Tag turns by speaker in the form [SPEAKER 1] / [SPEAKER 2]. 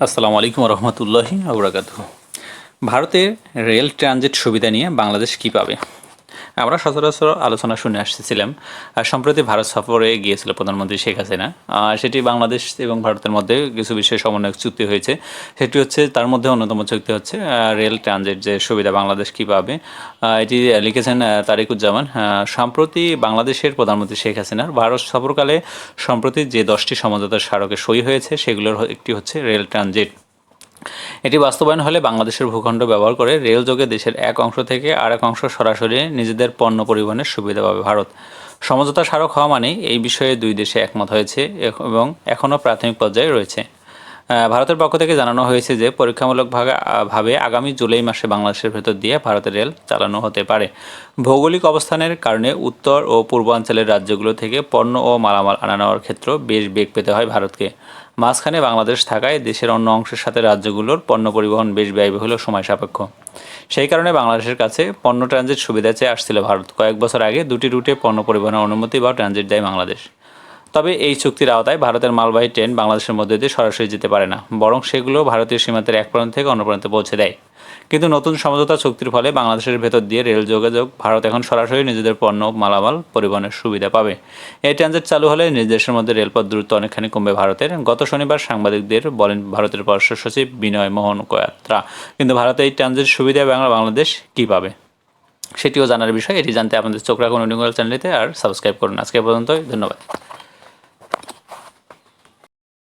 [SPEAKER 1] আসসালামু আলাইকুম রহমতুল্লাহি আবরাকাত ভারতের রেল ট্রানজিট সুবিধা নিয়ে বাংলাদেশ কি পাবে? আমরা সচরাচর আলোচনা শুনে আসতেছিলাম। সম্প্রতি ভারত সফরে গিয়েছিল প্রধানমন্ত্রী শেখ হাসিনা। সেটি বাংলাদেশ এবং ভারতের মধ্যে কিছু বিষয়ে সমন্বয় চুক্তি হয়েছে। সেটি হচ্ছে তার মধ্যে অন্যতম চুক্তি হচ্ছে রেল ট্রানজিট যে সুবিধা বাংলাদেশ কী পাবে। এটি লিখেছেন তারিকুজ্জামান। সম্প্রতি বাংলাদেশের প্রধানমন্ত্রী শেখ হাসিনার ভারত সফরকালে সম্প্রতি যে দশটি সমঝোতার স্মারকে সই হয়েছে, সেগুলোর একটি হচ্ছে রেল ট্রানজিট। এটি বাস্তবায়ন হলে বাংলাদেশের ভূখণ্ড ব্যবহার করে রেলযোগে দেশের এক অংশ থেকে আর এক অংশ সরাসরি নিজেদের পণ্য পরিবহনের সুবিধা পাবে ভারত। সমঝোতা স্মারক হওয়া মানেই এই বিষয়ে দুই দেশে একমত হয়েছে এবং এখনও প্রাথমিক পর্যায়ে রয়েছে। ভারতের পক্ষ থেকে জানানো হয়েছে যে পরীক্ষামূলকভাবে ভাবে আগামী জুলাই মাসে বাংলাদেশের ভেতর দিয়ে ভারতের রেল চালানো হতে পারে। ভৌগোলিক অবস্থানের কারণে উত্তর ও পূর্বাঞ্চলের রাজ্যগুলো থেকে পণ্য ও মালামাল আনানোর নেওয়ার ক্ষেত্র বেশ বেগ পেতে হয় ভারতকে। মাঝখানে বাংলাদেশ থাকায় দেশের অন্য অংশের সাথে রাজ্যগুলোর পণ্য পরিবহন বেশ ব্যয়বহুল সময় সাপেক্ষ সেই কারণে বাংলাদেশের কাছে পণ্য ট্রানজিট সুবিধা চেয়ে আসছিল ভারত। কয়েক বছর আগে দুটি রুটে পণ্য পরিবহনের অনুমতি বা ট্রানজিট দেয় বাংলাদেশ। তবে এই চুক্তির আওতায় ভারতের মালবাহী ট্রেন বাংলাদেশের মধ্যে দিয়ে সরাসরি যেতে পারে না, বরং সেগুলো ভারতীয় সীমান্তের এক প্রান্ত থেকে অন্য প্রান্তে পৌঁছে দেয়। কিন্তু নতুন সমঝোতা চুক্তির ফলে বাংলাদেশের ভেতর দিয়ে রেল যোগাযোগ, ভারত এখন সরাসরি নিজেদের পণ্য, মালামাল, পরিবহনের সুবিধা পাবে। এই ট্রানজিট চালু হলে নিজ দেশের মধ্যে রেলপথ দ্রুত অনেকখানি কমবে ভারতের। গত শনিবার সাংবাদিকদের বলেন ভারতের পররাষ্ট্র সচিব বিনয় মোহন কোয়াত্রা। কিন্তু ভারতে এই ট্রানজিট সুবিধা বাংলা, বাংলাদেশ কী পাবে? সেটিও জানার বিষয়। এটি জানতে আপনাদের চোখ রাখুন চ্যানেলটিতে আর সাবস্ক্রাইব করুন। আজকে পর্যন্তই। ধন্যবাদ।